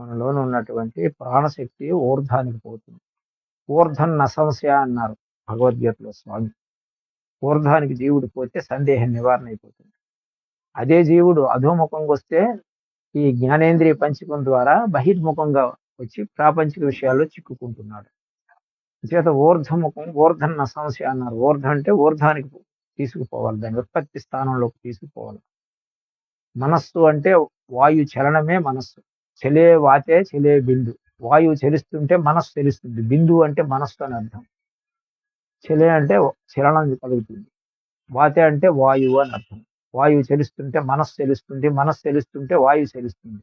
మనలోన ఉన్నటువంటి ప్రాణశక్తి ఊర్ధానికి పోతుంది. ఊర్ధన్ నసంశయ అన్నారు భగవద్గీతలో స్వామి. ఊర్ధానికి జీవుడు పోతే సందేహం నివారణ అయిపోతుంది. అదే జీవుడు అధోముఖంగా వస్తే ఈ జ్ఞానేంద్రియ పంచకం ద్వారా బహిర్ముఖంగా వచ్చి ప్రాపంచిక విషయాల్లో చిక్కుకుంటున్నాడు. చేత ఊర్ధముఖం ఊర్ధన్న సమస్య అన్నారు. ఊర్ధ అంటే ఊర్ధానికి తీసుకుపోవాలి. దాని ఉత్పత్తి స్థానంలోకి తీసుకుపోవాలి. మనస్సు అంటే వాయు చలనమే మనస్సు. చెలే వాతే చెలే బిందు. వాయువు చలిస్తుంటే మనస్సు తెలుస్తుంది బిందు అంటే మనస్సు అని అర్థం. చెలే అంటే చలనం కలుగుతుంది. వాతే అంటే వాయువు అని అర్థం. వాయువు చలిస్తుంటే మనస్సు తెలుస్తుంది మనస్సు చలిస్తుంటే వాయువు చలిస్తుంది.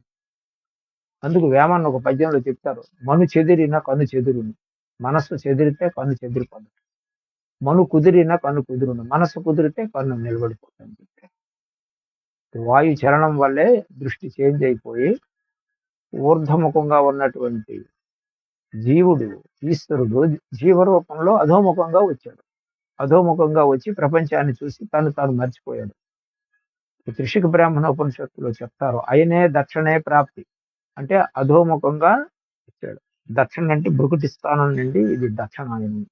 అందుకు వేమన్న ఒక పద్యంలో చెప్తారు. మను చెదిరిన కన్ను చెదురును. మనస్సు చెదిరితే కన్ను చెదిరిపోదు. మను కుదిరిన కన్ను కుదురును. మనస్సు కుదిరితే కన్ను నిలబడిపోతుంది. వాయు చలనం వల్లే దృష్టి చేంజ్ అయిపోయి ఊర్ధముఖంగా ఉన్నటువంటి జీవుడు ఈశ్వరుడు జీవరూపంలో అధోముఖంగా వచ్చాడు. అధోముఖంగా వచ్చి ప్రపంచాన్ని చూసి తను తాను మర్చిపోయాడు. త్రిషిక బ్రాహ్మణ ఉపనిషత్తులో చెప్తారు ఆయనే దక్షిణే ప్రాప్తి. అంటే అధోముఖంగా వచ్చాడు. దక్షిణ అంటే భృకుటి స్థానం నుండి ఇది దక్షిణాయనం.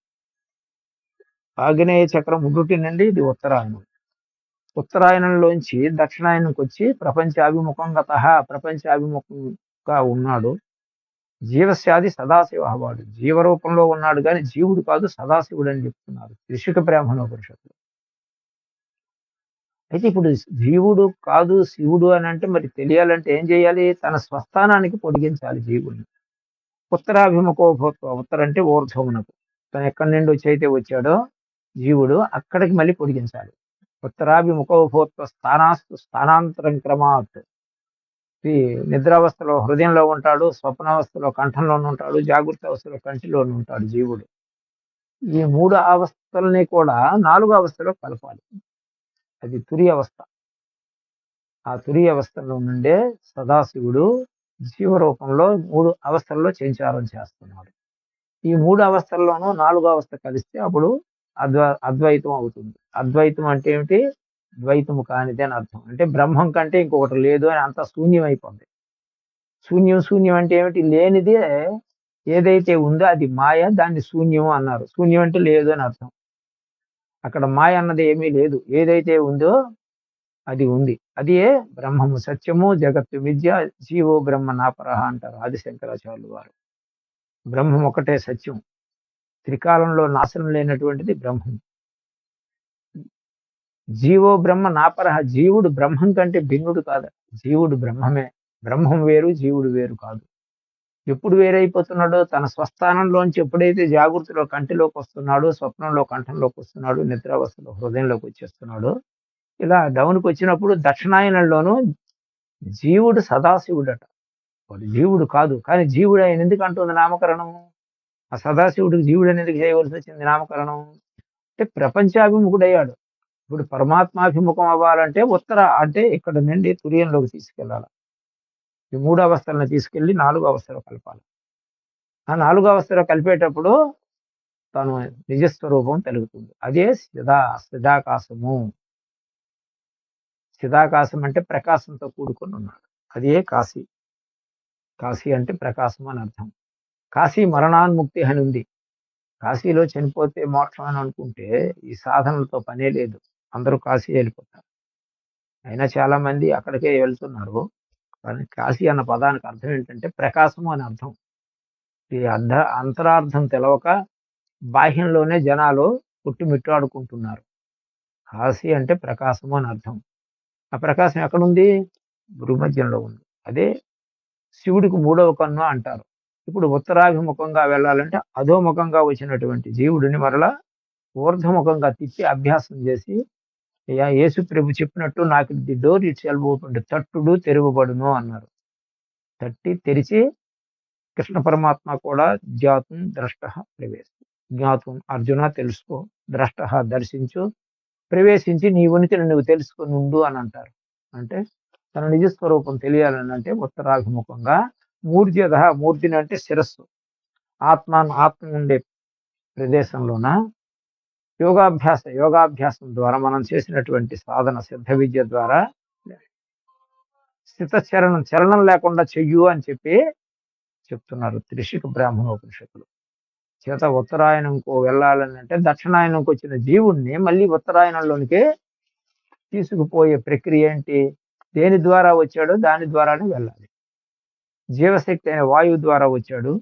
ఆగ్నేయ చక్రం ముగ్గుటి నుండి ఇది ఉత్తరాయణం ఉత్తరాయణంలోంచి దక్షిణాయనంకి వచ్చి ప్రపంచాభిముఖంగా ప్రపంచాభిముఖంగా ఉన్నాడు. జీవశాది సదాశివ వాడు. జీవరూపంలో ఉన్నాడు కానీ జీవుడు కాదు సదాశివుడు అని చెప్తున్నారు త్రిషిక బ్రాహ్మణోపనిషత్తులు అయితే ఇప్పుడు జీవుడు కాదు శివుడు అని అంటే మరి తెలియాలంటే ఏం చేయాలి? తన స్వస్థానానికి పొడిగించాలి జీవుడిని. ఉత్తరాభిముఖోభోత్వ ఉత్తర అంటే ఊర్ధ్వమునకు. తను ఎక్కడి నుండి వచ్చి అయితే వచ్చాడో జీవుడు అక్కడికి మళ్ళీ పొడిగించాలి. ఉత్తరాభిముఖోభోత్వ స్థానాస్తు స్థానాంతరం క్రమాత్ నిద్రావస్థలో హృదయంలో ఉంటాడు స్వప్నావస్థలో కంఠంలోనూ ఉంటాడు జాగ్రత్త అవస్థలో కంటిలోనూ ఉంటాడు జీవుడు. ఈ మూడు అవస్థల్ని కూడా నాలుగు అవస్థలో కలపాలి. అది తురి అవస్థ. ఆ తురి అవస్థలో నుండే సదాశివుడు జీవరూపంలో మూడు అవస్థల్లో సంచారం చేస్తున్నాడు. ఈ మూడు అవస్థల్లోనూ నాలుగో అవస్థ కలిస్తే అప్పుడు అద్వ అద్వైతం అవుతుంది. అద్వైతం అంటే ఏమిటి? ద్వైతము కానిది అని అర్థం. అంటే బ్రహ్మం కంటే ఇంకొకటి లేదు అని అంత శూన్యం అయిపోద్ది శూన్యం శూన్యం అంటే ఏమిటి? లేనిదే ఏదైతే ఉందో అది మాయ దాన్ని శూన్యం అన్నారు. శూన్యం అంటే లేదు అని అర్థం. అక్కడ మాయ అన్నది ఏమీ లేదు. ఏదైతే ఉందో అది ఉంది. అదే బ్రహ్మము సత్యము జగత్తు విద్య జీవో బ్రహ్మ నాపరహ అంటారు ఆది శంకరాచార్యులు వారు. బ్రహ్మం ఒకటే సత్యం. త్రికాలంలో నాశనం లేనటువంటిది బ్రహ్మం. జీవో బ్రహ్మ నాపరహ జీవుడు బ్రహ్మం కంటే భిన్నుడు కాదు. జీవుడు బ్రహ్మమే. బ్రహ్మం వేరు జీవుడు వేరు కాదు. ఎప్పుడు వేరైపోతున్నాడో తన స్వస్థానంలోంచి ఎప్పుడైతే జాగృతిలో కంటిలోకి వస్తున్నాడో స్వప్నంలో కంఠంలోకి వస్తున్నాడు నిద్రావస్థలో హృదయంలోకి వచ్చేస్తున్నాడో ఇలా డౌన్కి వచ్చినప్పుడు దక్షిణాయనంలోనూ జీవుడు సదాశివుడట. వాడు జీవుడు కాదు. కానీ జీవుడు ఆయన ఎందుకు అంటుంది నామకరణం? ఆ సదాశివుడికి జీవుడు అనేది చేయవలసి వచ్చింది నామకరణం? అంటే ప్రపంచాభిముఖుడయ్యాడు. ఇప్పుడు పరమాత్మాభిముఖం అవ్వాలంటే ఉత్తర అంటే ఇక్కడ నుండి తురియంలోకి తీసుకెళ్ళాలి. ఈ మూడు అవస్థలను తీసుకెళ్ళి నాలుగు అవస్థలో కలపాలి. ఆ నాలుగు అవస్థలో కలిపేటప్పుడు తను నిజస్వరూపం తెలుగుతుంది. అదే సిదా సిదాకాశము సిదాకాశం అంటే ప్రకాశంతో కూడుకొని ఉన్నాడు. అదే కాశీ. కాశీ అంటే ప్రకాశం అని అర్థం. కాశీ మరణాన్ముక్తి అని ఉంది. కాశీలో చనిపోతే మోక్షం అని అనుకుంటే ఈ సాధనలతో పనే లేదు. అందరూ కాశీ వెళ్ళిపోతారు. అయినా చాలా మంది అక్కడికే వెళ్తున్నారు. కానీ కాశీ అన్న పదానికి అర్థం ఏంటంటే ప్రకాశము అని అర్థం. ఈ అర్ధ అంతరార్థం తెలవక బాహ్యంలోనే జనాలు పుట్టిమిట్టాడుకుంటున్నారు కాశీ అంటే ప్రకాశము అని అర్థం. ఆ ప్రకాశం ఎక్కడుంది? భూమధ్యంలో ఉంది. అదే శివుడికి మూడవ కన్ను అంటారు. ఇప్పుడు ఉత్తరాభిముఖంగా వెళ్ళాలంటే అధోముఖంగా వచ్చినటువంటి జీవుడిని మరలా ఊర్ధముఖంగా తిప్పి అభ్యాసం చేసి అయ్యా యేసు ప్రభు చెప్పినట్టు నాకు the door it shall open తట్టుడు తెరవబడును అన్నారు. తట్టి తెరిచి కృష్ణ పరమాత్మ కూడా జ్ఞాతం ద్రష్ట ప్రవేశం జ్ఞాతం అర్జున తెలుసుకో ద్రష్ట దర్శించు ప్రవేశించి నీ ఉనికిని నువ్వు తెలుసుకొని ఉండు అని అంటారు. అంటే తన నిజస్వరూపం తెలియాలని అంటే ఉత్తరాభిముఖంగా మూర్ధ్యద మూర్తిని అంటే శిరస్సు. ఆత్మ ఆత్మ ఉండే ప్రదేశంలోన యోగాభ్యాస యోగాభ్యాసం ద్వారా మనం చేసినటువంటి సాధన సిద్ధ విద్య ద్వారా స్థిత చరణం చలనం లేకుండా చెయ్యు అని చెప్పి చెప్తున్నారు త్రిషిక బ్రాహ్మణోపనిషత్తులు చేత ఉత్తరాయణంకు వెళ్ళాలని అంటే దక్షిణాయనంకు వచ్చిన జీవుణ్ణి మళ్ళీ ఉత్తరాయణంలోనికి తీసుకుపోయే ప్రక్రియ ఏంటి? దేని ద్వారా వచ్చాడో దాని ద్వారానే వెళ్ళాలి. జీవశక్తి అయిన వాయువు ద్వారా వచ్చాడు.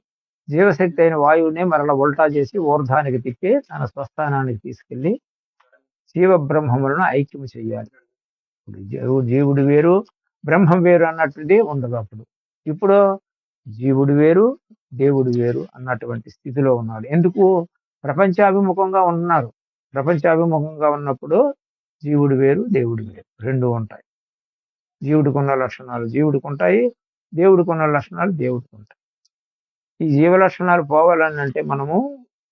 జీవశక్తి అయిన వాయువునే మరల ఉల్టా చేసి ఊర్ధానికి తిప్పి తన స్వస్థానానికి తీసుకెళ్ళి జీవ బ్రహ్మములను ఐక్యం చేయాలి జీవుడు వేరు బ్రహ్మం వేరు అన్నట్టుది ఉండదు అప్పుడు. ఇప్పుడు జీవుడు వేరు దేవుడు వేరు అన్నటువంటి స్థితిలో ఉన్నాడు. ఎందుకు? ప్రపంచాభిముఖంగా ఉన్నారు. ప్రపంచాభిముఖంగా ఉన్నప్పుడు జీవుడు వేరు దేవుడు వేరు. రెండు ఉంటాయి. జీవుడికి ఉన్న లక్షణాలు జీవుడికి ఉంటాయి దేవుడికి ఉన్న లక్షణాలు దేవుడికి ఉంటాయి. ఈ జీవ లక్షణాలు పోవాలని అంటే మనము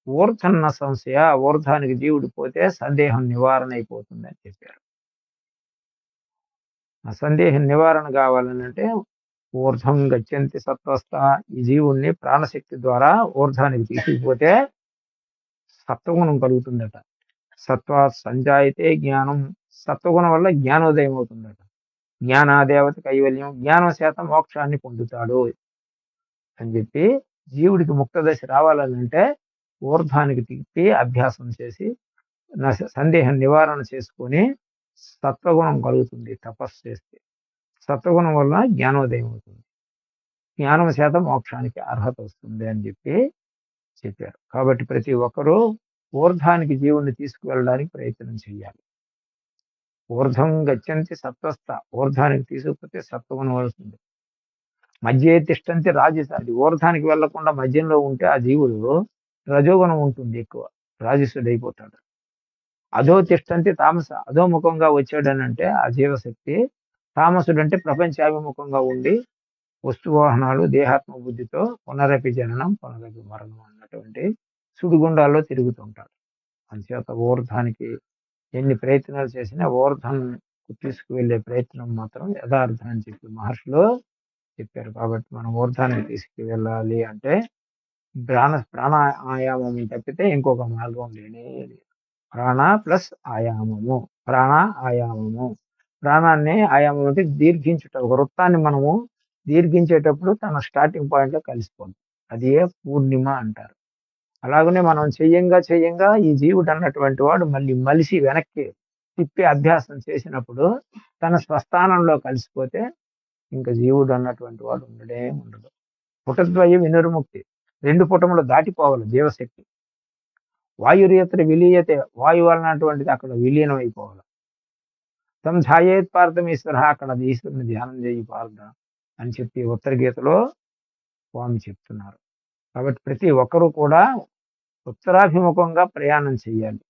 ఊర్ధన్న సంశయ ఊర్ధానికి జీవుడు పోతే సందేహం నివారణ అయిపోతుంది అని చెప్పారు. ఆ సందేహం నివారణ కావాలని అంటే ఊర్ధం గచ్చంతి సత్వస్థ ఈ జీవుణ్ణి ప్రాణశక్తి ద్వారా ఊర్ధానికి తీసుకుపోతే సత్వగుణం కలుగుతుందట. సత్వ సంజాయితే జ్ఞానం సత్వగుణం వల్ల జ్ఞానోదయం అవుతుందట. జ్ఞానాదేవత కైవల్యం జ్ఞానం శాతం మోక్షాన్ని పొందుతాడు అని చెప్పి జీవుడికి ముక్త దశ రావాలని ఊర్ధ్వానికి తిప్పి అభ్యాసం చేసి సందేహం నివారణ చేసుకొని సత్వగుణం కలుగుతుంది తపస్సు చేస్తే. సత్వగుణం వల్ల జ్ఞానోదయం అవుతుంది. జ్ఞానం శాతం మోక్షానికి అర్హత వస్తుంది అని చెప్పి చెప్పారు. కాబట్టి ప్రతి ఒక్కరూ ఊర్ధ్వానికి జీవుణ్ణి తీసుకువెళ్ళడానికి ప్రయత్నం చేయాలి. ఊర్ధ్వం గచ్చంతి సత్వస్థ ఊర్ధ్వానికి తీసుకుపోతే సత్వగుణం వస్తుంది. మధ్య తిష్టంతి రాజస అది ఊర్ధ్వానికి వెళ్ళకుండా మధ్యంలో ఉంటే ఆ జీవుడు రజోగుణం ఉంటుంది ఎక్కువ. రాజసుడు అయిపోతాడు అధో తిష్టంతి తామస. అధోముఖంగా వచ్చాడనంటే ఆ జీవశక్తి తామసుడు అంటే ప్రపంచాభిముఖంగా ఉండి వస్తువాహనాలు దేహాత్మ బుద్ధితో పునరపి జననం పునరపి మరణం అన్నటువంటి సుడిగుండాల్లో తిరుగుతుంటాడు. అందుచేత ఓర్ధానికి ఎన్ని ప్రయత్నాలు చేసినా ఊర్ధం తీసుకువెళ్ళే ప్రయత్నం మాత్రం యథార్థం అని చెప్పి మహర్షులు చెప్పారు. కాబట్టి మనం ఊర్ధానికి తీసుకువెళ్ళాలి అంటే ప్రాణ ప్రాణ ఆయామం తప్పితే ఇంకొక మార్గం లేనే ప్రాణ ప్లస్ ఆయామము. ప్రాణ ఆయామము. ప్రాణాన్ని ఆయామం అంటే దీర్ఘించుట. ఒక వృత్తాన్ని మనము దీర్ఘించేటప్పుడు తన స్టార్టింగ్ పాయింట్లో కలిసిపోతుంది అది పూర్ణిమ అంటారు. అలాగనే మనం చెయ్యంగా చెయ్యంగా ఈ జీవుడు అన్నటువంటి వాడు మళ్ళీ మలిసి వెనక్కి తిప్పి అభ్యాసం చేసినప్పుడు తన స్వస్థానంలో కలిసిపోతే ఇంకా జీవుడు అన్నటువంటి వాడు ఉండడే ఉండదు పుటద్వయ వినుర్ముక్తి. రెండు పుటములు దాటిపోవాలి జీవశక్తి. వాయురియత్ర విలీయతే వాయువు అన్నటువంటిది అక్కడ విలీనం అయిపోవాలి తమ ఛాయేత్ పార్థం ఈశ్వర అక్కడ ఈశ్వరుని ధ్యానం చేయి పార్థ అని చెప్పి ఉత్తర గీతలో స్వామి చెప్తున్నారు. కాబట్టి ప్రతి ఒక్కరూ కూడా ఉత్తరాభిముఖంగా ప్రయాణం చేయాలి.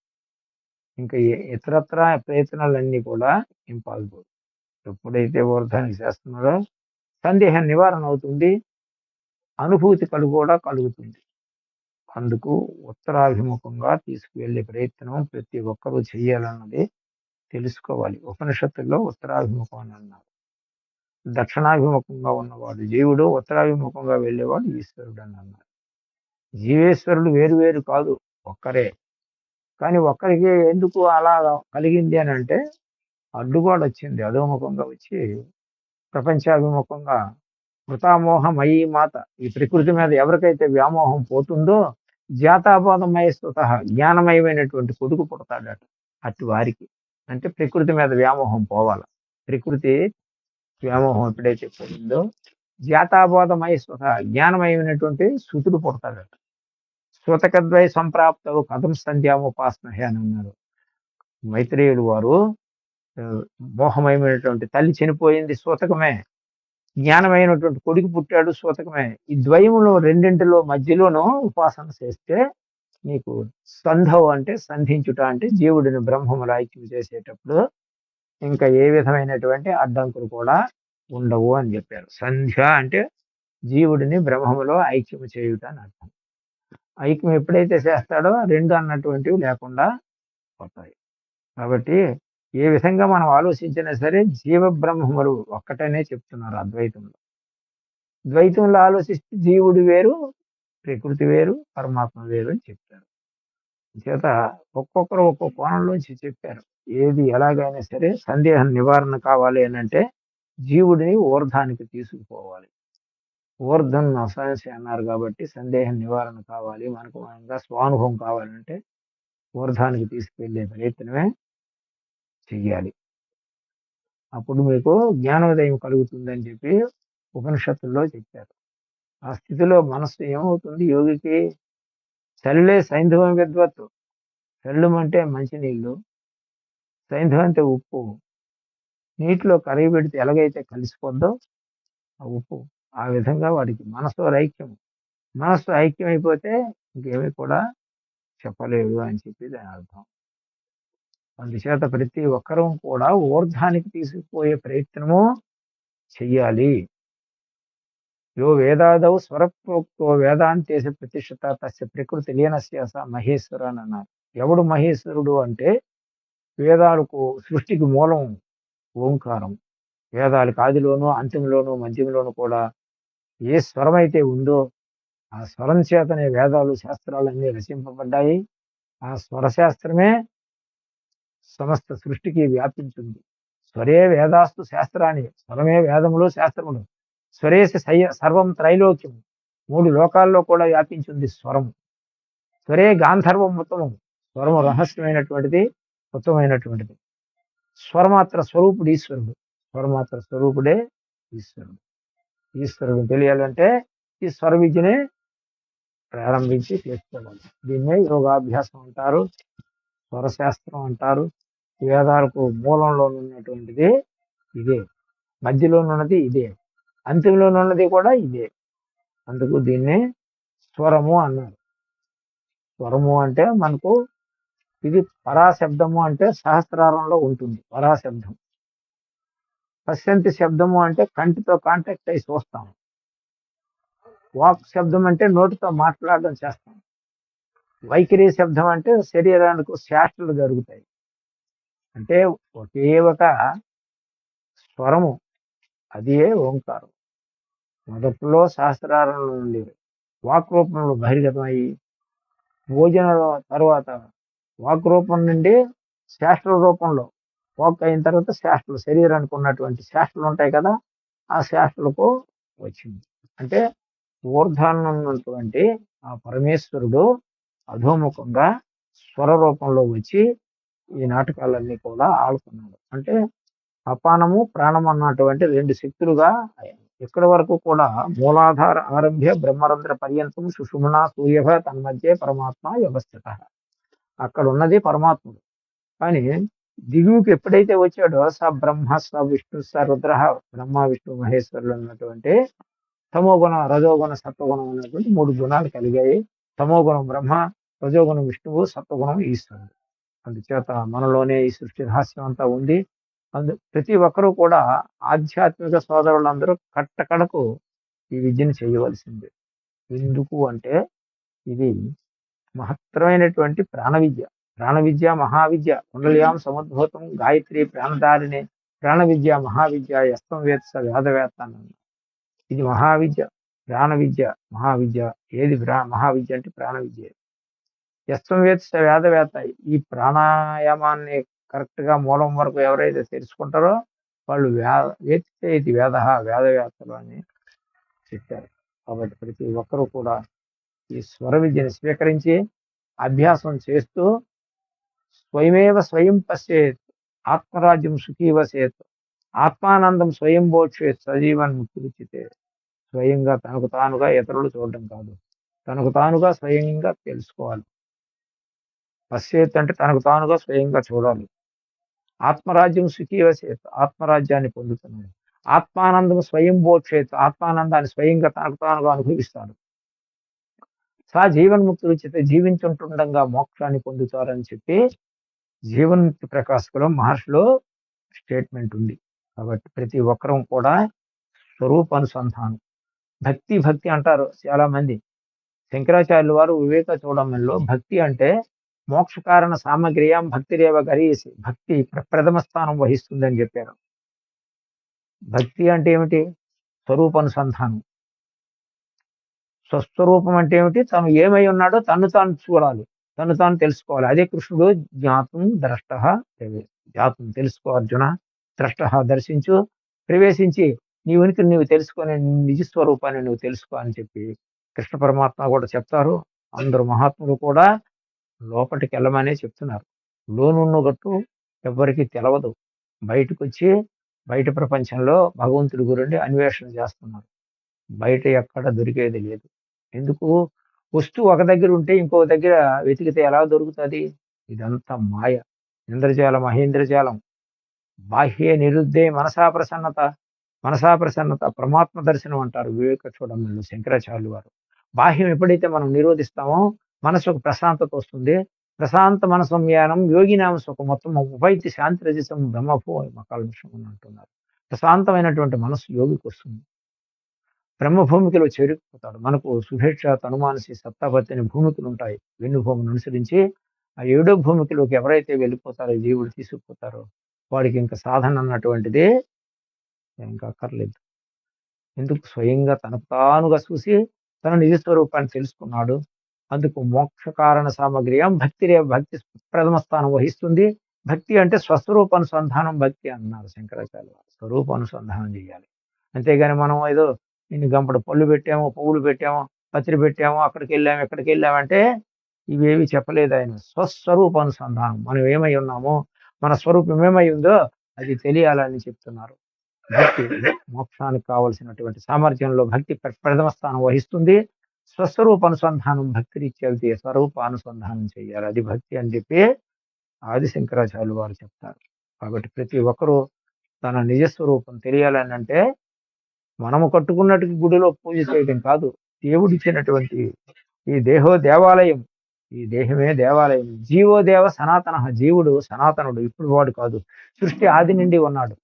ఇంకా ఇతరత్ర ప్రయత్నాలన్నీ కూడా ఇంపాసిబుల్. ఎప్పుడైతే వర్ధానికి చేస్తున్నారో సందేహం నివారణ అవుతుంది అనుభూతి కలుగు కూడా కలుగుతుంది. అందుకు ఉత్తరాభిముఖంగా తీసుకువెళ్ళే ప్రయత్నం ప్రతి ఒక్కరూ చేయాలన్నది తెలుసుకోవాలి. ఉపనిషత్తుల్లో ఉత్తరాభిముఖం అని అన్నారు. దక్షిణాభిముఖంగా ఉన్నవాడు జీవుడు ఉత్తరాభిముఖంగా వెళ్ళేవాడు ఈశ్వరుడు అని అన్నారు. జీవేశ్వరుడు వేరు వేరు కాదు ఒక్కరే. కానీ ఒక్కరికి ఎందుకు అలా కలిగింది అని అంటే అడ్డుగోడ వచ్చింది అధోముఖంగా వచ్చి ప్రపంచాభిముఖంగా మృతామోహమయీ మాత. ఈ ప్రకృతి మీద ఎవరికైతే వ్యామోహం పోతుందో జాతాబోధమయ స్వత జ్ఞానమయమైనటువంటి కొడుకు పుడతాడట అటు వారికి. అంటే ప్రకృతి మీద వ్యామోహం పోవాలి. ప్రకృతి వ్యామోహం ఎప్పుడైతే పోయిందో జాతాబోధమయ స్వత జ్ఞానమయమైనటువంటి సుతుడు పుడతాడట. సూతకద్వయ సంప్రాప్తవు కథం సంధ్యాముపాసన అని అన్నారు. మైత్రేయుడు వారు మోహమైనటువంటి మోహమయమైనటువంటి తల్లి చనిపోయింది సూతకమే. జ్ఞానమైనటువంటి కొడుకు పుట్టాడు సూతకమే. ఈ ద్వయములో రెండింటిలో మధ్యలోనూ ఉపాసన చేస్తే నీకు సంధవు అంటే సంధించుట అంటే జీవుడిని బ్రహ్మములు ఐక్యం చేసేటప్పుడు ఇంకా ఏ విధమైనటువంటి అడ్డంకులు కూడా ఉండవు అని చెప్పారు. సంధ్య అంటే జీవుడిని బ్రహ్మములో ఐక్యం చేయుట అని అర్థం. ఐక్యం ఎప్పుడైతే చేస్తాడో రెండు అన్నటువంటివి లేకుండా పోతాయి. కాబట్టి ఏ విధంగా మనం ఆలోచించినా సరే జీవ బ్రహ్మములు ఒక్కటనే చెప్తున్నారు అద్వైతంలో. ద్వైతంలో ఆలోచిస్తే జీవుడు వేరు ప్రకృతి వేరు పరమాత్మ వేరు అని చెప్తారు. చేత ఒక్కొక్కరు ఒక్కొక్క కోణంలోంచి చెప్పారు. ఏది ఎలాగైనా సరే సందేహం నివారణ కావాలి అని అంటే జీవుడిని ఊర్ధానికి తీసుకుపోవాలి. ఊర్ధం అసంశ అన్నారు కాబట్టి సందేహం నివారణ కావాలి మనకు ఇంకా స్వానుభవం కావాలంటే ఊర్ధానికి తీసుకెళ్ళే ప్రయత్నమే చెయ్యాలి. అప్పుడు మీకు జ్ఞానోదయం కలుగుతుందని చెప్పి ఉపనిషత్తుల్లో చెప్పారు. ఆ స్థితిలో మనస్సు ఏమవుతుంది? యోగికి చల్లే సైంధవం విద్వత్తు. చల్లం అంటే మంచినీళ్ళు సైంధవం అంటే ఉప్పు. నీటిలో కరిగి పెడితే ఎలాగైతే కలిసిపోద్దో ఆ ఉప్పు. ఆ విధంగా వాడికి మనసు ఐక్యం. మనస్సు ఐక్యం అయిపోతే ఇంకేమీ కూడా చెప్పలేడు అని చెప్పి దాని అర్థం. అందుచేత ప్రతి ఒక్కరూ కూడా ఊర్ధానికి తీసుకుపోయే ప్రయత్నము చెయ్యాలి. యో వేదాదౌ స్వరప్రోక్తో వేదాంతేసి ప్రతిష్ఠిత తస్య ప్రకృతి లీనస్య స మహేశ్వర అని అన్నారు. ఎవడు మహేశ్వరుడు అంటే వేదాలకు సృష్టికి మూలం ఓంకారం. వేదాలకు ఆదిలోనూ అంతిమలోనూ మధ్యంలోనూ కూడా ఏ స్వరం అయితే ఉందో ఆ స్వరం చేతనే వేదాలు శాస్త్రాలన్నీ రచింపబడ్డాయి. ఆ స్వరశాస్త్రమే సమస్త సృష్టికి వ్యాపించింది. స్వరే వేదాస్తు శాస్త్రాన్ని స్వరమే వేదములు శాస్త్రములు. స్వరేసి సర్వం త్రైలోక్యం మూడు లోకాల్లో కూడా వ్యాపించింది స్వరం స్వరే గాంధర్వం ఉత్తమం స్వరము రహస్యమైనటువంటిది ఉత్తమమైనటువంటిది స్వరమాత్ర స్వరూపుడు ఈశ్వరుడు. స్వరమాత్ర స్వరూపుడే ఈశ్వరుడు. ఈశ్వరుడు తెలియాలంటే ఈ స్వర విద్యనే ప్రారంభించి చేసుకోవాలి దీన్నే యోగాభ్యాసం అంటారు స్వరశాస్త్రం అంటారు వేదాలకు మూలంలో ఉన్నటువంటిది ఇదే. మధ్యలో ఉన్నది ఇదే. అంతిమలో ఉన్నది కూడా ఇదే. అందుకు దీన్ని స్వరము అన్నారు. స్వరము అంటే మనకు ఇది పరాశబ్దము అంటే సహస్రారంలో ఉంటుంది. పరాశబ్దం. పశ్చంతి శబ్దము అంటే కంటితో కాంటాక్ట్ అయి చూస్తాం. వాక్ శబ్దం అంటే నోటితో మాట్లాడడం చేస్తాం. వైఖరి శబ్దం అంటే శరీరానికి శాస్త్రలు జరుగుతాయి. అంటే ఒకే ఒక స్వరము అదే ఓంకారం. మొదట్లో శాస్త్రారంలో నుండి వాక్ రూపంలో బహిర్గతమయ్యి భోజన తర్వాత వాక్ రూపం నుండి శాస్త్ర రూపంలో వాక్ అయిన తర్వాత శాస్త్రలు శరీరానికి ఉన్నటువంటి శాస్త్రలు ఉంటాయి కదా ఆ శాస్త్రలకు వచ్చింది. అంటే ఊర్ధాన్నటువంటి ఆ పరమేశ్వరుడు అధోముఖంగా స్వర రూపంలో వచ్చి ఈ నాటకాలన్నీ కూడా ఆడుతున్నాడు అంటే అపానము ప్రాణం అన్నటువంటి రెండు శక్తులుగా ఇక్కడి వరకు కూడా మూలాధార ఆరంభ్య బ్రహ్మరంధ్ర పర్యంతం సుషుమ్న సూర్యభ తన్మధ్య పరమాత్మ వ్యవస్థిత. అక్కడ ఉన్నది పరమాత్ముడు. కానీ దిగువకి ఎప్పుడైతే వచ్చాడో స బ్రహ్మ స విష్ణు స రుద్ర బ్రహ్మ విష్ణు మహేశ్వరులు అన్నటువంటి తమోగుణ రజోగుణ సత్వగుణం అన్నటువంటి మూడు గుణాలు కలిగాయి. తమోగుణం బ్రహ్మ రజోగుణం విష్ణువు సత్వగుణం ఈశ్వరుడు. అందుచేత మనలోనే ఈ సృష్టి రహస్యం అంతా ఉంది. అందు ప్రతి ఒక్కరూ కూడా ఆధ్యాత్మిక సోదరులందరూ కట్టకడకు ఈ విద్యను చేయవలసింది. ఎందుకు అంటే ఇది మహత్తరమైనటువంటి ప్రాణ విద్య ప్రాణ విద్య మహావిద్య. కుండలియాం సముద్భూతం గాయత్రి ప్రాణదారిని ప్రాణ విద్య మహావిద్య యస్తం వేత్స వేదవేత్త ఇది మహావిద్య. ప్రాణ విద్య మహావిద్య. ఏది మహావిద్య అంటే ప్రాణ విద్య యస్తం వేదవేత్త ఈ ప్రాణాయామాన్ని కరెక్ట్గా మూలం వరకు ఎవరైతే తెలుసుకుంటారో వాళ్ళు వేద వేత్తే ఇది వేద వేదవేత్తలు అని చెప్పారు. కాబట్టి ప్రతి ఒక్కరూ కూడా ఈ స్వర విద్యను స్వీకరించి అభ్యాసం చేస్తూ స్వయమేవ స్వయం పశ్చేత్ ఆత్మరాజ్యం సుఖీవసేత్ ఆత్మానందం స్వయం భోక్షేత్ సజీవన్ ముక్తిరుచితే స్వయంగా తనకు తానుగా ఇతరులు చూడడం కాదు. తనకు తానుగా స్వయంగా తెలుసుకోవాలి. పశ్చేత్ అంటే తనకు తానుగా స్వయంగా చూడాలి. ఆత్మరాజ్యం సుఖీవసేత్ ఆత్మరాజ్యాన్ని పొందుతున్నాడు. ఆత్మానందం స్వయం బోక్షేత్ ఆత్మానందాన్ని స్వయంగా తనకు తానుగా అనుభవిస్తాడు. సా జీవన్ముక్తులు చేత జీవించుంటుండగా మోక్షాన్ని పొందుతారని చెప్పి జీవన్ముక్తి ప్రకాశకులో మహర్షిలో స్టేట్మెంట్ ఉంది. కాబట్టి ప్రతి ఒక్కరం కూడా స్వరూపానుసంధానం భక్తి భక్తి అంటారు చాలా మంది శంకరాచార్యుల వారు వివేక చూడమల్లో భక్తి అంటే మోక్ష కారణ సామగ్రియాం భక్తి గరీసి. భక్తి ప్రథమ స్థానం వహిస్తుందని చెప్పారు. భక్తి అంటే ఏమిటి? స్వరూపానుసంధానం. స్వస్వరూపం అంటే ఏమిటి? తను ఏమై ఉన్నాడో తను తాను చూడాలి. తను తాను తెలుసుకోవాలి. అదే కృష్ణుడు జ్ఞాతం ద్రష్ట జ్ఞాతం తెలుసుకో అర్జున ద్రష్ట దర్శించు ప్రవేశించి నీ ఉనికిని నువ్వు తెలుసుకొని నిజస్వరూపాన్ని నిజ స్వరూపాన్ని నువ్వు తెలుసుకో అని చెప్పి కృష్ణ పరమాత్మ కూడా చెప్తారు. అందరు మహాత్ములు కూడా లోపలికి వెళ్ళమనే చెప్తున్నారు. లోనున్న గట్టు ఎవ్వరికీ తెలవదు. బయటకు వచ్చి బయట ప్రపంచంలో భగవంతుడి గురించి అన్వేషణ చేస్తున్నారు. బయట ఎక్కడ దొరికేది లేదు. ఎందుకు? వస్తువు ఒక దగ్గర ఉంటే ఇంకో దగ్గర వెతికితే ఎలా దొరుకుతుంది? ఇదంతా మాయ. ఇంద్రజాలం మహేంద్రజాలం బాహ్య నిరుద్ధే మనసా ప్రసన్నత. మనసా ప్రసన్నత పరమాత్మ దర్శనం అంటారు వివేక చూడమల్లు శంకరాచార్యులు వారు. బాహ్యం ఎప్పుడైతే మనం నిరోధిస్తామో మనసుకు ప్రశాంతత వస్తుంది. ప్రశాంత మన సంయానం యోగినామ సుఖం మొత్తం ఉపైతి శాంతి రజసం బ్రహ్మభూ మకాల్మిషం అని అంటున్నారు. ప్రశాంతమైనటువంటి మనసు యోగికి వస్తుంది. బ్రహ్మభూమికలో చేరుకుపోతాడు. మనకు సుభేక్ష తనుమానసి సత్తాపత్తి భూమికలు ఉంటాయి. వెన్ను భూమిని అనుసరించి ఆ ఏడో భూమికలోకి ఎవరైతే వెళ్ళిపోతారో జీవుడు తీసుకుపోతారో వాడికి ఇంకా సాధన అన్నటువంటిదే ఇంకా అక్కర్లేదు. ఎందుకు? స్వయంగా తనకు తానుగా చూసి తన నిజ స్వరూపాన్ని తెలుసుకున్నాడు. అందుకు మోక్ష కారణ సామగ్రియం భక్తిరే భక్తి ప్రథమ స్థానం వహిస్తుంది. భక్తి అంటే స్వస్వరూపానుసంధానం భక్తి అన్నారు శంకరాచార్య స్వరూప అనుసంధానం చేయాలి. అంతేగాని మనం ఏదో ఇన్ని గంపడు పళ్ళు పెట్టాము పువ్వులు పెట్టాము పత్రి పెట్టాము అక్కడికి వెళ్ళాము ఎక్కడికి వెళ్ళామంటే ఇవేవి చెప్పలేదు ఆయన. స్వస్వరూపానుసంధానం మనం ఏమై ఉన్నామో మన స్వరూపం ఏమై ఉందో అది తెలియాలని చెప్తున్నారు. భక్తి మోక్షానికి కావలసినటువంటి సామర్థ్యంలో భక్తి ప్ర- ప్రథమ స్థానం వహిస్తుంది. స్వస్వరూపానుసంధానం భక్తి రీత్యా స్వరూపానుసంధానం చేయాలి? అది భక్తి అని చెప్పి ఆది శంకరాచార్యులు వారు చెప్తారు. కాబట్టి ప్రతి ఒక్కరూ తన నిజ స్వరూపం తెలియాలని అంటే మనము కట్టుకున్నట్టు గుడిలో పూజ చేయడం కాదు. దేవుడిచ్చినటువంటి ఈ దేహో దేవాలయం ఈ దేహమే దేవాలయం. జీవో దేవ సనాతన జీవుడు సనాతనుడు ఇప్పుడు వాడు కాదు. సృష్టి ఆది నుండి ఉన్నాడు.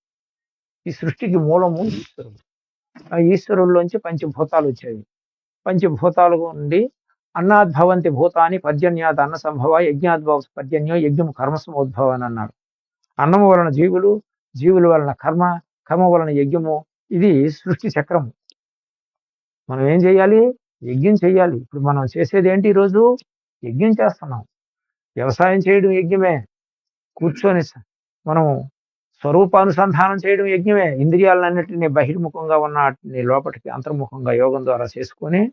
ఈ సృష్టికి మూలము ఈశ్వరుడు. ఆ ఈశ్వరుల్లోంచి పంచభూతాలు వచ్చాయి. పంచభూతాలుగా ఉండి అన్నాద్భవంతి భూతాన్ని పర్జన్యాద్ అన్న సంభవ యజ్ఞాద్భవ పర్జన్యో యజ్ఞం కర్మసమోద్భవ అని అన్నాడు అన్నము వలన జీవులు జీవుల వలన కర్మ కర్మ వలన యజ్ఞము ఇది సృష్టి చక్రము. మనం ఏం చేయాలి? యజ్ఞం చేయాలి. ఇప్పుడు మనం చేసేది ఏంటి ఈరోజు? యజ్ఞం చేస్తున్నాం. వ్యవసాయం చేయడం యజ్ఞమే. కూర్చొని మనము మనం స్వరూపానుసంధానం చేయడం యజ్ఞమే. ఇంద్రియాలన్నింటినీ బహిర్ముఖంగా ఉన్న వాటిని లోపలికి అంతర్ముఖంగా యోగం ద్వారా చేసుకొని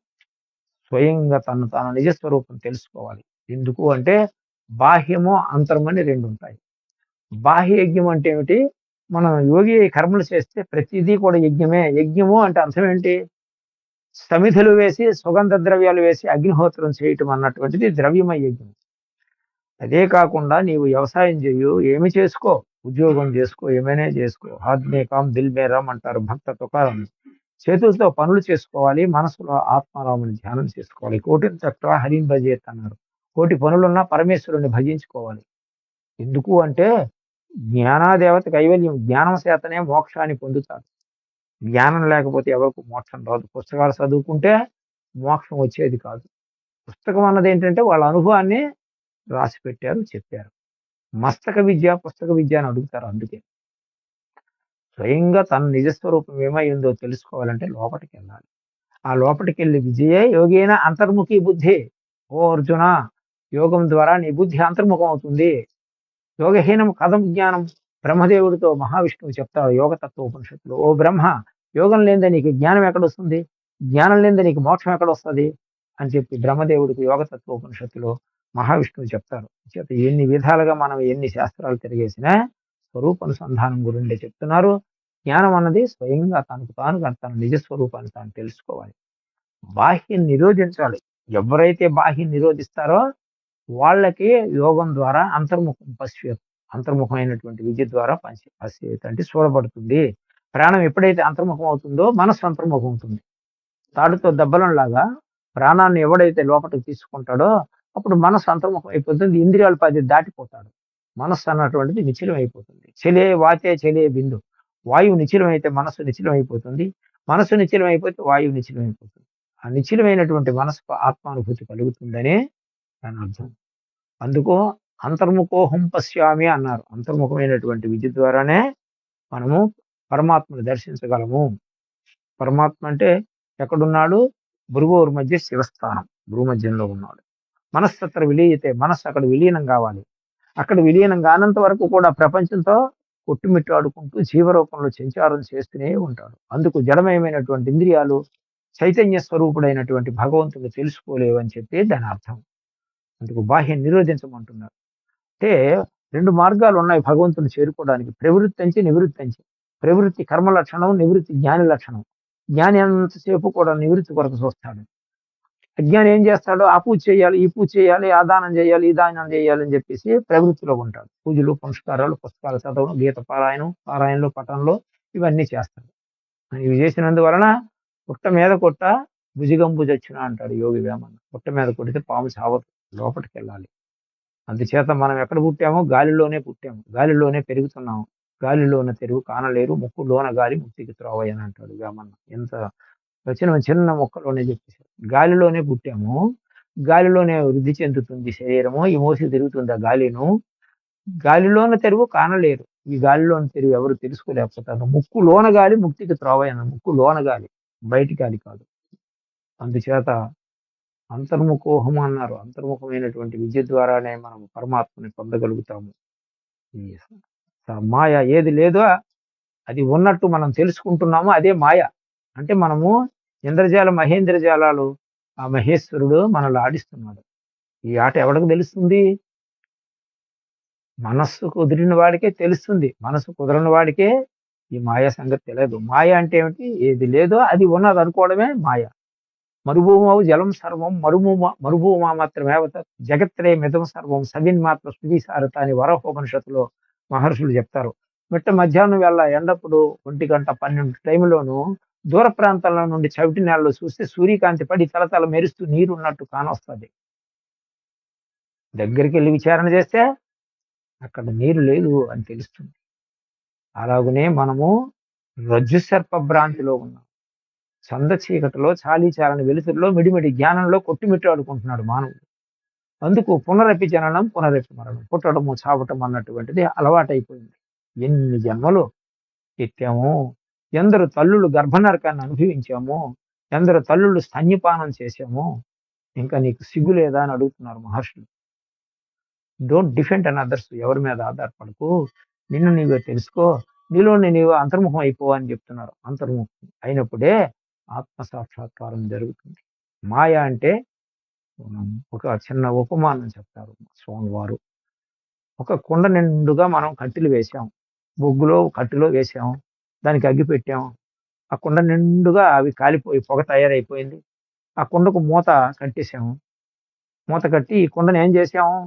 స్వయంగా తను తన నిజ స్వరూపం తెలుసుకోవాలి. ఎందుకు అంటే బాహ్యము అంతరమని రెండు ఉంటాయి. బాహ్య యజ్ఞం అంటే ఏమిటి? మనం యోగి కర్మలు చేస్తే ప్రతిదీ కూడా యజ్ఞమే. యజ్ఞము అంటే అర్థం ఏంటి? సమిధులు వేసి సుగంధ ద్రవ్యాలు వేసి అగ్నిహోత్రం చేయటం అన్నటువంటిది ద్రవ్యమయ యజ్ఞం. అదే కాకుండా నీవు వ్యవసాయం చేయు ఏమి చేసుకో? ఉద్యోగం చేసుకో ఏమైనా చేసుకో. హాత్ దిల్ మే రామ్ అంటారు భక్త తుకారం చేతులతో పనులు చేసుకోవాలి మనసులో ఆత్మారాముని ధ్యానం చేసుకోవాలి. కోటిని తక్కువ హరిని భజేత్ అన్నారు. కోటి పనులున్నా పరమేశ్వరుని భజించుకోవాలి. ఎందుకు అంటే జ్ఞానాదేవత కైవల్యం జ్ఞానం చేతనే మోక్షాన్ని పొందుతాడు. జ్ఞానం లేకపోతే ఎవరికి మోక్షం రాదు. పుస్తకాలు చదువుకుంటే మోక్షం వచ్చేది కాదు. పుస్తకం అన్నది ఏంటంటే వాళ్ళ అనుభవాన్ని రాసి పెట్టారు చెప్పారు. మస్తక విద్య పుస్తక విద్య అని అడుగుతారు అందుకే. స్వయంగా తన నిజస్వరూపం ఏమై ఉందో తెలుసుకోవాలంటే లోపలికి వెళ్ళాలి ఆ లోపలికి వెళ్ళి విజయే యోగేన అంతర్ముఖి బుద్ధి. ఓ అర్జున యోగం ద్వారా నీ బుద్ధి అంతర్ముఖం అవుతుంది యోగహీనం కథం జ్ఞానం. బ్రహ్మదేవుడితో మహావిష్ణువు చెప్తాడు యోగతత్వ ఉపనిషత్తులు ఓ బ్రహ్మ యోగం లేనిదే నీకు జ్ఞానం ఎక్కడ వస్తుంది జ్ఞానం లేదే నీకు మోక్షం ఎక్కడ వస్తుంది అని చెప్పి బ్రహ్మదేవుడికి యోగతత్వ ఉపనిషత్తులో మహావిష్ణువు చెప్తారు. చేత ఎన్ని విధాలుగా మనం ఎన్ని శాస్త్రాలు తిరిగేసినా స్వరూపానుసంధానం గురించి చెప్తున్నారు. జ్ఞానం అన్నది స్వయంగా తనకు తాను తన నిజ స్వరూపాన్ని తాను తెలుసుకోవాలి. బాహ్యం నిరోధించాలి. ఎవరైతే బాహ్యం నిరోధిస్తారో వాళ్ళకి యోగం ద్వారా అంతర్ముఖం పశ్చేత్ అంతర్ముఖమైనటువంటి విద్య ద్వారా పంచ పశ్చేత్ అంటే చూడబడుతుంది ప్రాణం ఎప్పుడైతే అంతర్ముఖం అవుతుందో మనస్సు అంతర్ముఖం అవుతుంది. తాడుతో దెబ్బలం లాగా ప్రాణాన్ని ఎవడైతే లోపలికి తీసుకుంటాడో అప్పుడు మనస్సు అంతర్ముఖం అయిపోతుంది. ఇంద్రియాలు పది దాటిపోతాడు. మనస్సు అన్నటువంటిది నిశ్చలం అయిపోతుంది చెలే వాచే చెలే బిందు. వాయువు నిశ్చలం అయితే మనస్సు నిశ్చలం అయిపోతుంది మనస్సు నిశ్చలం అయిపోతే వాయువు నిశ్చలం అయిపోతుంది ఆ నిశ్చలమైనటువంటి మనసుకు ఆత్మానుభూతి కలుగుతుందనే దాని అర్థం. అందుకు అంతర్ముఖోహం పశ్యామి అన్నారు. అంతర్ముఖమైనటువంటి విద్య ద్వారానే మనము పరమాత్మను దర్శించగలము. పరమాత్మ అంటే ఎక్కడున్నాడు? భృగోరు మధ్య శివస్థానం భూమధ్యంలో ఉన్నాడు. మనస్సు అక్కడ విలీయతే మనస్సు అక్కడ విలీనం కావాలి. అక్కడ విలీనం కానంత వరకు కూడా ప్రపంచంతో కొట్టుమిట్టాడుకుంటూ జీవరూపంలో సంచారం చేస్తూనే ఉంటాడు. అందుకు జడమయమైనటువంటి ఇంద్రియాలు చైతన్య స్వరూపుడైనటువంటి భగవంతుని తెలుసుకోలేవు అని చెప్పి దాని అర్థం. అందుకు బాహ్యం నిరోధించమంటున్నారు అంటే రెండు మార్గాలు ఉన్నాయి భగవంతుని చేరుకోవడానికి. ప్రవృత్తి అంచి నివృత్తి అంచి ప్రవృత్తి కర్మ లక్షణం నివృత్తి జ్ఞాని లక్షణం. జ్ఞాని అంతసేపు కూడా నివృత్తి కొరకు చూస్తాడు. అజ్ఞానం ఏం చేస్తాడో ఆ పూజ చేయాలి ఈ పూజ చేయాలి ఆ దానం చేయాలి ఈ దానం చేయాలి అని చెప్పేసి ప్రవృత్తిలో ఉంటాడు. పూజలు పునస్కారాలు పుస్తకాలు చదవడం గీత పారాయణం పారాయణలు పఠంలో ఇవన్నీ చేస్తాడు. ఇవి చేసినందువలన పుట్ట మీద కొట్ట భుజిగంబు చచ్చిన అంటాడు యోగి వేమన్న పుట్ట మీద కొడితే పాము చావదు లోపలికి వెళ్ళాలి అందుచేత మనం ఎక్కడ పుట్టామో గాలిలోనే పుట్టాము. గాలిలోనే పెరుగుతున్నాము. గాలిలోన తెరువు కానలేరు ముక్కు లోన గాలి ముక్తికి త్రోవయ్య అని అంటాడు వేమన్న ఎంత వచ్చిన చిన్న మొక్కలోనే చెప్పేశారు. గాలిలోనే పుట్టాము. గాలిలోనే వృద్ధి చెందుతుంది శరీరము. ఈ మోసి తిరుగుతుంది ఆ గాలిను. గాలిలోన తెరువు కానలేరు ఈ గాలిలోని తెరువు ఎవరు తెలుసుకోలేకపోతారు. ముక్కు లోన గాలి ముక్తికి త్రోవైన ముక్కు లోన గాలి. బయటి గాలి కాదు. అందుచేత అంతర్ముఖోహం అన్నారు. అంతర్ముఖమైనటువంటి విద్య ద్వారానే మనం పరమాత్మని పొందగలుగుతాము. మాయ ఏది లేదో అది ఉన్నట్టు మనం తెలుసుకుంటున్నామో అదే మాయ. అంటే మనము ఇంద్రజాల మహేంద్రజాలాలు ఆ మహేశ్వరుడు మనల్ని ఆడిస్తున్నాడు. ఈ ఆట ఎవరికి తెలుస్తుంది? మనస్సు కుదిరిన వాడికే తెలుస్తుంది. మనసు కుదరని వాడికే ఈ మాయ సంగతి తెలియదు. మాయ అంటే ఏమిటి? ఏది లేదో అది ఉన్నది అనుకోవడమే మాయ. మరుభూమవు జలం సర్వం మరుభూమ మరుభూమా మాత్రమే జగత్రే మితం సర్వం సవిన్ మాత్ర స్థుతి సారత అని వరహోపనిషత్తులో మహర్షులు చెప్తారు. మిట్ట మధ్యాహ్నం వేళ ఎండప్పుడు ఒంటి గంట పన్నెండు టైంలోనూ దూర ప్రాంతాల నుండి చవిటి నేలలో చూస్తే సూర్యకాంతి పడి తలతల మెరుస్తూ నీరు ఉన్నట్టు కానొస్తుంది. దగ్గరికి వెళ్ళి విచారణ చేస్తే అక్కడ నీరు లేదు అని తెలుస్తుంది. అలాగనే మనము రజ్జు సర్ప భ్రాంతిలో ఉన్నాం. చంద చీకటిలో చాలీ చాలని వెలుతురులో మిడిమిడి జ్ఞానంలో కొట్టుమిట్టాడుకుంటున్నాడు మానవుడు. అందుకు పునరపి జననం పునరపి మరణం పుట్టడము చావటం అన్నటువంటిది అలవాటైపోయింది. ఎన్ని జన్మలు ఎత్తాము ఎందరు తల్లులు గర్భనరకాన్ని అనుభవించాము ఎందరు తల్లులు స్తన్యపానం చేశాము ఇంకా నీకు సిగ్గు లేదా అని అడుగుతున్నారు మహర్షులు. డోంట్ డిఫెండ్ అన్ అదర్స్ ఎవరి మీద ఆధారపడకు. నిన్ను నీవే తెలుసుకో. నీలో నీవు అంతర్ముఖం అయిపో అని చెప్తున్నారు. అంతర్ముఖం అయినప్పుడే ఆత్మ సాక్షాత్కారం జరుగుతుంది. మాయ అంటే ఒక చిన్న ఉపమానం చెప్తారు స్వామివారు. ఒక కుండ నిండుగా మనం కట్టెలు వేసాం బొగ్గులో కట్టెలో వేసాం దానికి అగ్గి పెట్టాం ఆ కుండ నిండుగా అవి కాలిపోయి పొగ తయారైపోయింది. ఆ కుండకు మూత కట్టేసాము. మూత కట్టి ఈ కుండను ఏం చేసాము?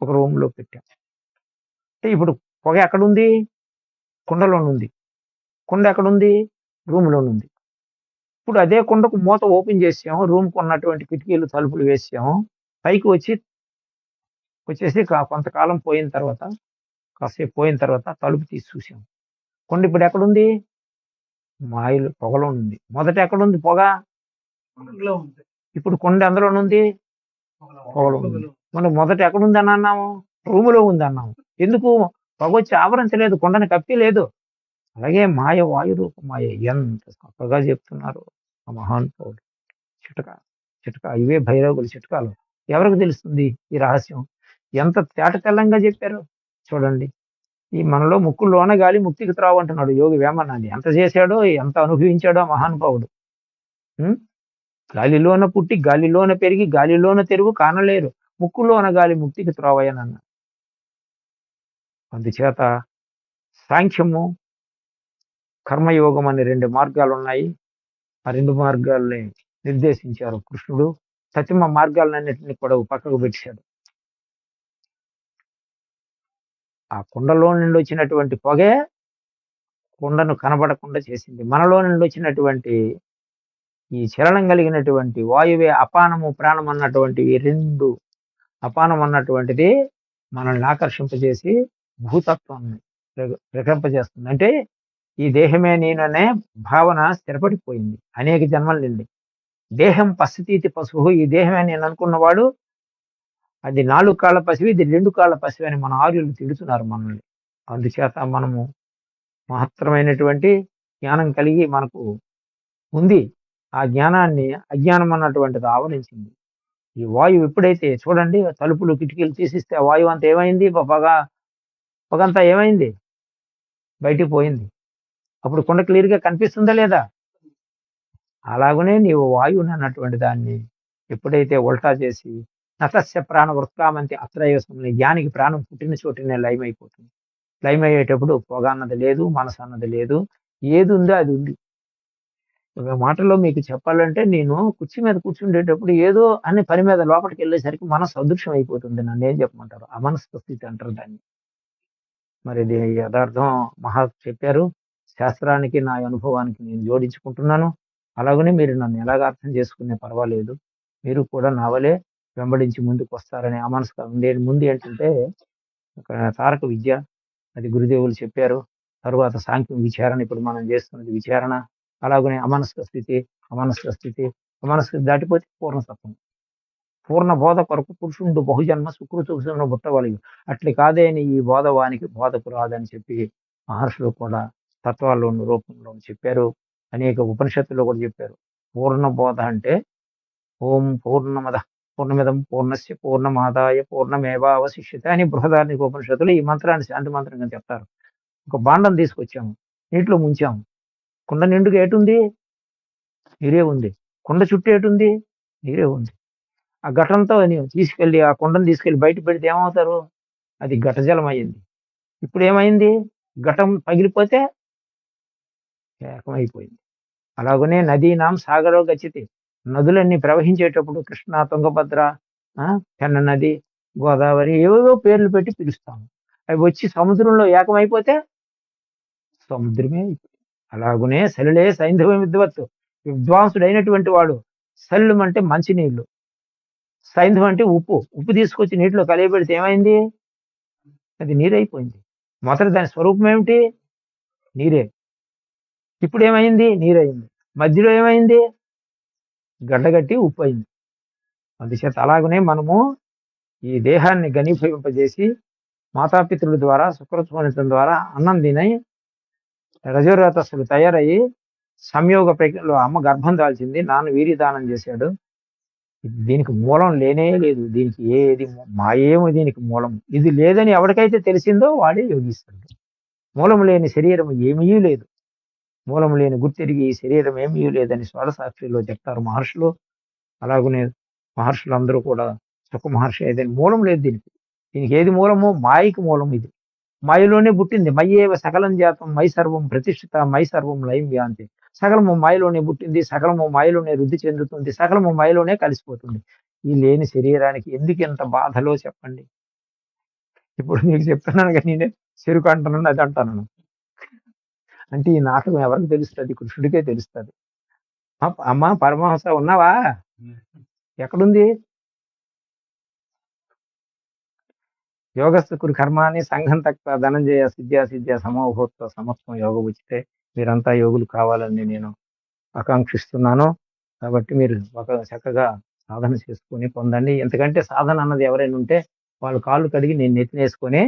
ఒక రూమ్లో పెట్టాం అంటే ఇప్పుడు పొగ ఎక్కడుంది? కుండలో ఉంది కుండ ఎక్కడుంది? రూమ్లో ఉంది ఇప్పుడు అదే కుండకు మూత ఓపెన్ చేసాము. రూమ్కి ఉన్నటువంటి కిటికీలు తలుపులు వేసాము. పైకి వచ్చి వచ్చేసి కొంతకాలం పోయిన తర్వాత కాసేపు పోయిన తర్వాత తలుపు తీసి చూసాము. కొండ ఇప్పుడు ఎక్కడుంది? మాయలు పొగలో ఉంది. మొదట ఎక్కడుంది పొగ? ఇప్పుడు కొండ అందులో ఉంది? పొగలో ఉంది. మనం మొదట ఎక్కడుంది అని అన్నాము? రూములో ఉంది అన్నాము. ఎందుకు? పొగ వచ్చి ఆవరించలేదు కొండని కప్పి లేదు. అలాగే మాయ వాయు రూపం మాయ ఎంత చక్కగా చెప్తున్నారు. ఆ మహానుభావుడు చిటక చిటక. ఇవే భైరవులు చిటకాలు. ఎవరికి తెలుస్తుంది ఈ రహస్యం? ఎంత తేట తెల్లంగా చెప్పారు? చూడండి. ఈ మనలో ముక్కుల్లోన గాలి ముక్తికి త్రావు అంటున్నాడు యోగి వేమన్నది ఎంత చేశాడో ఎంత అనుభవించాడో మహానుభావుడు. గాలిలోన పుట్టి గాలిలోన పెరిగి గాలిలోన తెరుగు కానలేరు. ముక్కులోన గాలి ముక్తికి త్రోవయనన్న అందుచేత సాంఖ్యము కర్మయోగం అనే రెండు మార్గాలు ఉన్నాయి ఆ రెండు మార్గాల్ని నిర్దేశించారు కృష్ణుడు. సత్యమ మార్గాలన్నింటినీ కూడా పక్కకు పెట్టాడు. ఆ కుండలో నుండి వచ్చినటువంటి పొగే కుండను కనబడకుండా చేసింది. మనలో నుండి వచ్చినటువంటి ఈ చలనం కలిగినటువంటి వాయువే అపానము ప్రాణం అన్నటువంటి రెండు అపానం అన్నటువంటిది మనల్ని ఆకర్షింపజేసి భూతత్వాన్ని ప్రకంపజేస్తుంది అంటే ఈ దేహమే నేననే భావన స్థిరపడిపోయింది. అనేక జన్మల నుండి. దేహం పసితీతి పశువు ఈ దేహమే నేను అనుకున్నవాడు అది నాలుగు కాళ్ళ పసివి ఇది రెండు కాళ్ళ పసివి అని మన ఆర్యులు తిడుతున్నారు మనల్ని. అందుచేత మనము మహత్తరమైనటువంటి జ్ఞానం కలిగి మనకు ఉంది. ఆ జ్ఞానాన్ని అజ్ఞానం అన్నటువంటిది ఆవరించింది. ఈ వాయువు ఎప్పుడైతే చూడండి తలుపులు కిటికీలు తీసిస్తే ఆ వాయువు అంతా ఏమైంది? పొగ పొగంతా ఏమైంది? బయటికి పోయింది. అప్పుడు కుండ క్లియర్గా కనిపిస్తుందా లేదా? అలాగనే నీవు వాయువుని అన్నటువంటి దాన్ని ఎప్పుడైతే ఉల్టా చేసి నతస్య ప్రాణ వృత్కామంతి అత్రయోసం జ్ఞానికి ప్రాణం పుట్టిన చోటునే లయమైపోతుంది లయమయ్యేటప్పుడు పొగ అన్నది లేదు మనసు అన్నది లేదు ఏది ఉందో అది ఉంది. ఒక మాటలో మీకు చెప్పాలంటే నేను కుర్చీ మీద కూర్చుండేటప్పుడు ఏదో అన్ని పని మీద లోపలికి వెళ్ళేసరికి మనసు అదృశ్యం అయిపోతుంది. నన్ను ఏం చెప్పమంటారు? అమనస్క స్థితి అంటారు దాన్ని. మరి ఇది యథార్థం మహా చెప్పారు. శాస్త్రానికి నా అనుభవానికి నేను జోడించుకుంటున్నాను. అలాగనే మీరు నన్ను ఎలాగ అర్థం చేసుకునే పర్వాలేదు. మీరు కూడా నా వలే వెంబడించి ముందుకు వస్తారని అమనస్క లేని ముందు ఏంటంటే ఒక తారక విద్య అది గురుదేవులు చెప్పారు. తరువాత సాంఖ్యం విచారణ ఇప్పుడు మనం చేస్తున్నది విచారణ. అలాగనే అమనస్క స్థితి అమనస్క స్థితి. అమనస్క దాటిపోతే పూర్ణసత్వం. పూర్ణ బోధ కొరకు పురుషుండు బహుజన్మ సుకృతున్న బుట్టవలయు అట్లి కాదే అని ఈ బోధ వానికి బోధకు రాదని చెప్పి మహర్షులు కూడా తత్వాల్లోని రూపంలో చెప్పారు. అనేక ఉపనిషత్తుల్లో కూడా చెప్పారు. పూర్ణ బోధ అంటే ఓం పూర్ణమద పూర్ణమిదం పూర్ణస్య పూర్ణమాదాయ పూర్ణమేవావశిష్యత అని బృహదార్నిక ఉపనిషత్తులు ఈ మంత్రాన్ని శాంతి మంత్రంగా చెప్తారు. ఒక బాండం తీసుకొచ్చాము. నీటిలో ముంచాము. కుండ నిండుగా ఏటుంది? నీరే ఉంది. కుండ చుట్టూ ఏటుంది? నీరే ఉంది. ఆ ఘటంతో తీసుకెళ్ళి ఆ కుండను తీసుకెళ్ళి బయట పెడితే ఏమవుతారు? అది ఘటజలం అయ్యింది ఇప్పుడు ఏమైంది? ఘటం పగిలిపోతే ఏకమైపోయింది. అలాగనే నదీనాం సాగరో గచ్చితే నదులన్నీ ప్రవహించేటప్పుడు కృష్ణ తుంగభద్ర పెన్న నది గోదావరి ఏవేవో పేర్లు పెట్టి పిలుస్తాము. అవి వచ్చి సముద్రంలో ఏకమైపోతే సముద్రమే అలాగునే సలిలే సైంధవ విద్వత్తు. విద్వాంసుడైనటువంటి వాడు సల్లు అంటే మంచినీళ్ళు. సైంధవం అంటే ఉప్పు. ఉప్పు తీసుకొచ్చి నీటిలో కలియబెడితే ఏమైంది? అది నీరైపోయింది. మొదట దాని స్వరూపం ఏమిటి? నీరే. ఇప్పుడు ఏమైంది నీరైంది. మధ్యలో ఏమైంది? గడ్డగట్టి ఉప్పు అయింది అందుచేత అలాగనే మనము ఈ దేహాన్ని ఘనీభవింపజేసి మాతాపితృల ద్వారా శుక్రస్మరించడం ద్వారా అన్నం తిని రజోరతస్సులు తయారయ్యి సంయోగ ప్రక్రియలో అమ్మ గర్భం దాల్చింది నాన్న వీరి దానం చేశాడు. దీనికి మూలం లేనే లేదు. దీనికి ఏది మూ- మాయేమో దీనికి మూలం ఇది లేదని ఎవరికైతే తెలిసిందో వాడే యోగిస్తాడు. మూలం లేని శరీరం ఏమీ లేదు. మూలం లేని గుర్తిరిగి ఈ శరీరం ఏమీ లేదని స్వరసాక్షిలో చెప్తారు మహర్షులు. అలాగనే మహర్షులందరూ కూడా సుఖ మహర్షి అయితే మూలం లేదు దీనికి. దీనికి ఏది మూలము? మాయకి మూలం ఇది. మాయలోనే పుట్టింది. మయ్యేవ సకలం జాతం మై సర్వం ప్రతిష్ఠిత మై సర్వం లయం వ్యాంతి. సకలము మాయలోనే పుట్టింది. సకలము మాయలోనే వృద్ధి చెందుతుంది. సకలము మాయలోనే కలిసిపోతుంది. ఈ లేని శరీరానికి ఎందుకు ఎంత బాధలో చెప్పండి? ఇప్పుడు మీకు చెప్తున్నాను కానీ నేనే చెరుకు అంటున్నాను అది అంటాను అంటే ఈ నాటకం ఎవరికి తెలుస్తుంది? కృష్ణుడికే తెలుస్తుంది. అమ్మ పరమహంస ఉన్నావా? ఎక్కడుంది? యోగస్థ కురు కర్మాని సంఘం తక్కువ ధనంజయ సిద్ధ్య సిద్ధ్య సమోహోత్వ సమత్వం యోగ ఉచితే మీరంతా యోగులు కావాలని నేను ఆకాంక్షిస్తున్నాను. కాబట్టి మీరు ఒక చక్కగా సాధన చేసుకొని పొందండి. ఎందుకంటే సాధన అన్నది ఎవరైనా ఉంటే వాళ్ళు కాళ్ళు కడిగి నేను నెత్తినేసుకొని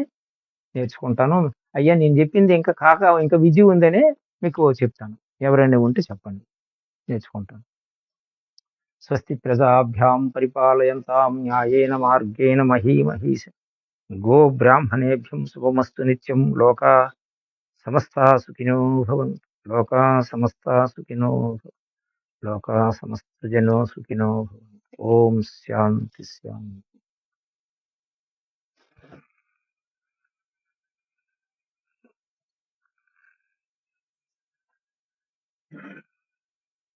నేర్చుకుంటాను. అయ్యా నేను చెప్పింది ఇంకా కాక ఇంకా విధి ఉందనే మీకు చెప్తాను. ఎవరైనా ఉంటే చెప్పండి. నేర్చుకుంటాను. స్వస్తి ప్రజాభ్యాం పరిపాలయంతాం న్యాయేన మార్గేణ మహీమహీష గో బ్రాహ్మణేభ్యం శుభమస్తు నిత్యం లోకా సమస్తా సుఖినో భవంతు. లోకా సమస్తా సుఖినో లోకా సమస్త జనో సుఖినో భవంతు. ఓం శాంతి శాంతి. Mm-hmm.